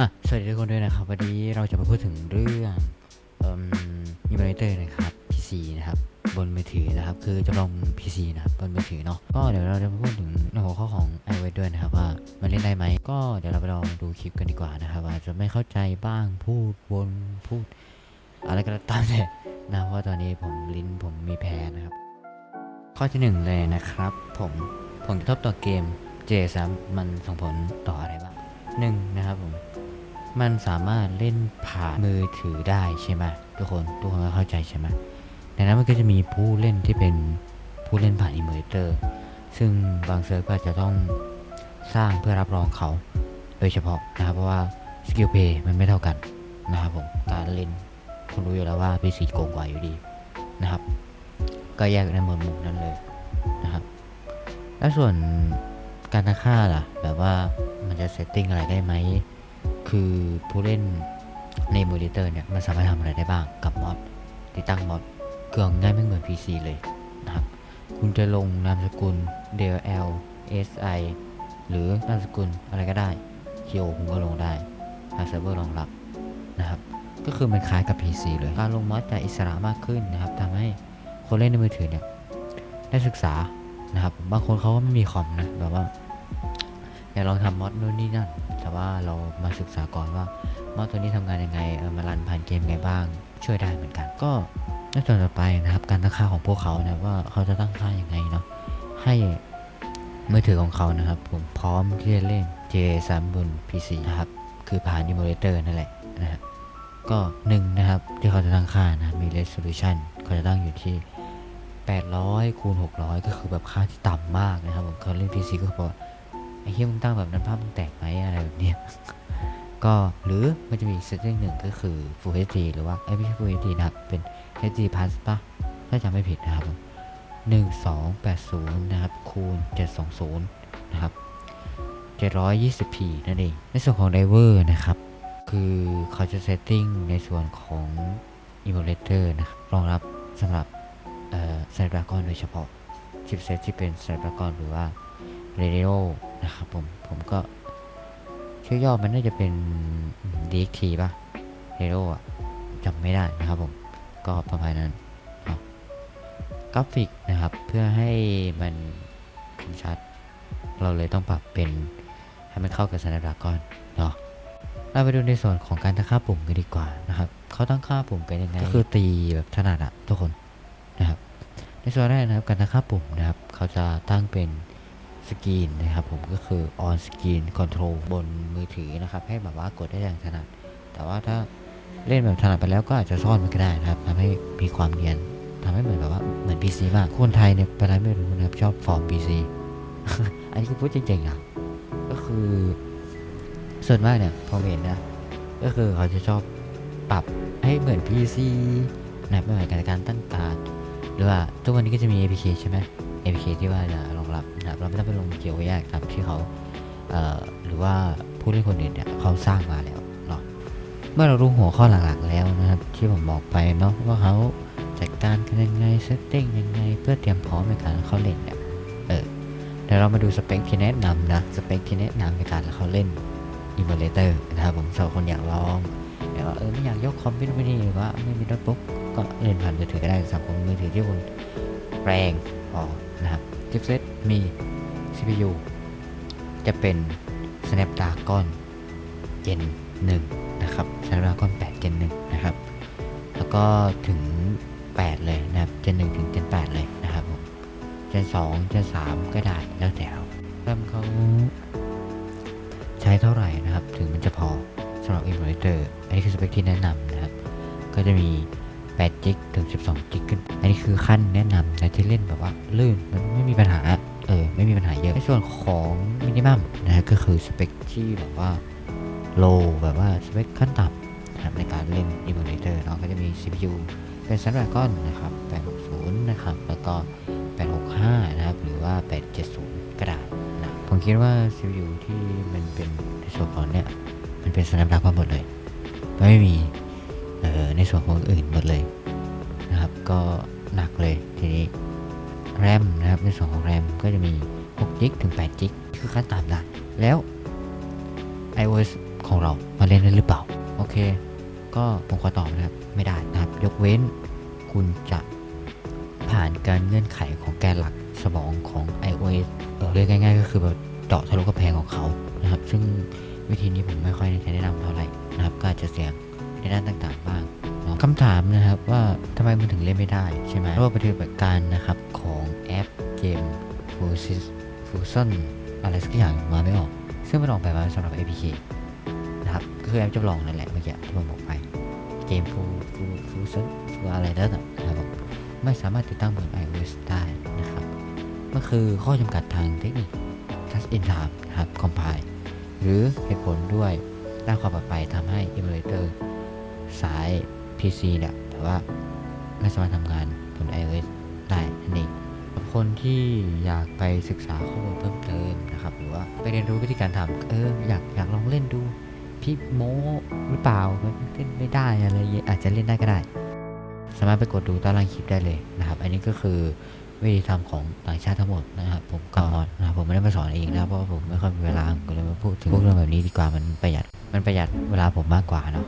อะสวัสดีทุกคนด้วยนะครับ วันนี้เราจะมาพูดถึงเรื่องอิมเมอร์เตอร์นะครับ PC นะครับ บนมือถือนะครับ คือจำลอง PC นะครับ บนมือถือเนาะก็เดี๋ยวเราจะมาพูดถึงหัวข้อของ iOS ด้วยนะครับ ว่ามันเล่นได้ไหม ก็เดี๋ยวเราไปลองดูคลิปกันดีกว่านะครับว่าจจะไม่เข้าใจบ้างพูดวนพูด อะไรก็ตามแต่นะเพราะตอนนี้ผมลิ้นผมมีแพ้นะครับ ข้อที่หนึ่งเลยนะครับ ผมผลกระทบต่อเกม J3 มันส่งผลต่ออะไรบ้างหนึ่งนะครับผม มันสามารถเล่นผ่านมือถือได้ใช่ไหมทุกคนทุกคนก็เข้าใจใช่ไหมดังนั้นมันก็จะมีผู้เล่นที่เป็นผู้เล่นผ่านอิมเมอร์เตอร์ ซึ่งบางเซิร์ฟก็จะต้องสร้างเพื่อรับรองเขา โดยเฉพาะนะครับเพราะว่าสกิลเพย์มันไม่เท่ากันนะครับผมการเล่นคุณรู้อยู่แล้วว่า PC โกงกว่าอยู่ดีนะครับ ก็แยกในหมวดหมู่นั้นเลยนะครับ แล้วส่วนการตั้งค่าล่ะ แบบว่ามันจะเซตติ้งอะไรได้ไหม คือผู้เล่นในมูนิเตอร์เนี่ยมันสามารถทำอะไรได้บ้างกับมอดติดตั้งมอดเครื่องง่ายไม่เหมือน PC เลยนะครับ คุณจะลงนามสกุล DLL SI หรือนามสกุลอะไรก็ได้ KO คุณก็ลงได้หาเซิร์ฟเวอร์รองรับนะครับ ก็คือมันคล้ายกับ PC เลยการลงมอดจะอิสระมากขึ้นนะครับทำให้คนเล่นในมือถือเนี่ยได้ศึกษานะครับ บางคนเขาก็ไม่มีคอมนะแบบว่าอยากลองทำมอดนู่นนี่นั่น แต่ว่าเรามาศึกษาก่อนว่ามอดตัวนี้ทำงานยังไงเออมารันผ่านเกมไงบ้าง ช่วยได้เหมือนกัน ก็ในส่วนต่อไปนะครับ การตั้งค่าของพวกเขานะว่าเขาจะตั้งค่ายังไงเนาะให้มือถือของเขานะครับผมพร้อมที่จะเล่น J3 บน PC นะครับคือผ่าน emulator นั่นแหละนะฮะก็หนึ่งนะครับที่เขาจะตั้งค่านะมี resolution เขาจะตั้งอยู่ที่ 800คูณ600 ก็คือแบบค่าที่ต่ำมากนะครับผมเขาเล่น PC ก็บอกว่าไอ้ เฮียมึงตั้งแบบนั้นภาพมึงแตกไหมอะไรแบบเนี้ยก็หรือมันจะมีอีกเซตติ้งหนึ่งก็คือ Full HD หรือว่าเอ้ไม่ใช่ Full HD นะครับ เป็น HD Plus ปะถ้าจำไม่ผิดนะครับ 1280 นะครับ คูณ 720 นะครับ 720p นั่นเอง ในส่วนของ Driver นะครับ คือเขาจะเซตติ้งในส่วนของ Emulator นะครับ รองรับสำหรับ เอ่อ Snapdragon โดยเฉพาะชิปเซตที่เป็น Snapdragon หรือว่า Radio นะครับผม ผมก็ชื่อย่อมันน่าจะเป็น DXT ป่ะ Radio อะจำไม่ได้นะครับผม ก็ประมาณนั้นกราฟิกนะครับ เพื่อให้มันคมชัด เราเลยต้องปรับเป็นให้มันเข้ากับ Snapdragon เนาะเราไปดูในส่วนของการตั้งค่าปุ่มกันดีกว่านะครับเขาตั้งค่าปุ่มกันยังไงก็คือตีแบบถนัดอะทุกคนนะครับ ในส่วนแรกนะครับการตั้งค่าปุ่มนะครับ เขาจะตั้งเป็น สกรีนนะครับผมก็คือ on screen control บนมือถือนะครับ ให้แบบว่ากดได้อย่างถนัด แต่ว่าถ้าเล่นแบบถนัดไปแล้วก็อาจจะซ่อนมันก็ได้นะครับทำให้มีความเนียนทำให้เหมือนแบบว่าเหมือน PC มากคนไทยเนี่ยเป็นไรไม่รู้นะครับชอบฟอร์ม PC อันนี้คือพูดจริงๆนะก็คือ ส่วนมากเนี่ยพอเห็นนะก็คือเขาจะชอบปรับให้เหมือน PC นะไม่เหมือนกันการตั้งการ หรือว่าทุกวันนี้ก็จะมี APK ใช่ไหม APK ที่ว่าจะ รับนะครับเราไม่ต้องไปลงเกี่ยวแยกตามที่เขาเหรือว่าผู้เล่นคนอื่นเนี่ยเขาสร้างมาแล้วเนาะเมื่อเรารู้หัวข้อหลักๆแล้วนะครับ ที่ผมบอกไปเนาะว่าเขาจัดการกันยังไงเซตติ้งยังไงเพื่อเตรียมพร้อมในการเข้าเล่นเนี่ยเออเดี๋ยวเรามาดูสเปคที่แนะนำนะสเปคที่แนะนำในการเข้าเล่น Emulator นะครับผมสำหรับคนอยากลองแต่ว่าเออไม่อยากยกคอมพิวเตอร์ไปนี่หรือว่าไม่มีโน้ตบุ๊กก็เล่นผ่านมือถือก็ได้สำหรับคนมือถือที่คุณแรงพอ นะครับชิปเซตมี CPU จะเป็น Snapdragon Gen 1 นะครับ Snapdragon 8 Gen 1 นะครับ แล้วก็ถึง 8 เลยนะครับ Gen 1 ถึง Gen 8 เลยนะครับผม Gen 2 Gen 3 ก็ได้แล้วแต่เราแรมเขาใช้เท่าไหร่นะครับ ถึงมันจะพอสำหรับ Emulator อันนี้คือสเปคที่แนะนำนะครับ ก็จะมี 8 g ิกถึง 12 g ิกขึ้น อันนี้คือขั้นแนะนำนะที่เล่นแบบว่าลื่นมันไม่มีปัญหา เออ ไม่มีปัญหาเยอะ ในส่วนของมินิมัมนะก็คือสเปคที่แบบว่า low แบบว่าสเปคขั้นต่ำนะครับในการเล่น Emulator เนาะก็จะมี CPU เป็น Snapdragon นะครับ 860 นะครับ แล้วก็ 865 นะครับ หรือว่า 870ก็ได้นะ ผมคิดว่า CPU ที่มันเป็นในส่วนของเนี่ย มันเป็น Snapdragon หมดเลย ไม่มี ในส่วนของอื่นหมดเลยนะครับ ก็หนักเลยทีนี้แรมนะครับในส่วนของแรมก็จะมี6 g ิกถึง8 g ิกคือขั้นต่ำนะแล้ว iOS ของเรามาเล่นได้หรือเปล่า โอเค ก็ผมขอตอบนะครับ ไม่ได้นะครับ ยกเว้นคุณจะผ่านการเงื่อนไขของแกนหลักสมองของ iOS เรียกง่ายๆ ก็คือแบบเจาะทะลุกระแพงของเขานะครับ ซึ่งวิธีนี้ผมไม่ค่อยแนะนำเท่าไหร่นะครับ ก็อาจะเสี่ยง ในด้านต่างๆบ้างเนาะคำถามนะครับว่าทำไมมันถึงเล่นไม่ได้ใช่ไหมเพราะว่าปฏิบัติการนะครับของแอปเกม Fusis Fusion อะไรสักอย่างมาไม่ออก ซึ่งมันออกแบบมาสำหรับ APK นะครับก็คือแอปจำลองนั่นแหละเมื่อกี้ที่ผมบอกไป เกมฟูฟูฟูซันฟูอะไรนั่นนะนะครับไม่สามารถติดตั้งบน iOS ได้นะครับ ก็คือข้อจำกัดทางเทคนิค Touch in Time นะครับ Compile หรือเหตุผลด้วยด้านความปลอดภัยทำให้ Emulator สาย PC เนี่ยแต่ว่าไม่สามารถทำงานบน iOS ได้นั่นเองคนที่อยากไปศึกษาข้อมูลเพิ่มเติมนะครับ หรือว่าไปเรียนรู้วิธีการทำเอออยากอยากลองเล่นดูพี่โมหรือเปล่าเล่นไม่ได้อะไรเงี้ยอาจจะเล่นได้ก็ได้ สามารถไปกดดูต้ล่างคลิปได้เลยนะครับ อันนี้ก็คือวิธีทำของต่างชาติทั้งหมดนะครับ ผมก็นะครับผมไม่ได้มาสอนเองนะเพราะผมไม่ค่อยมีเวลาผมก็เลยมาพูดถึงพวกเรื่องแบบนี้ดีกว่ามันประหยัดมันประหยัดเวลาผมมากกว่าเนาะ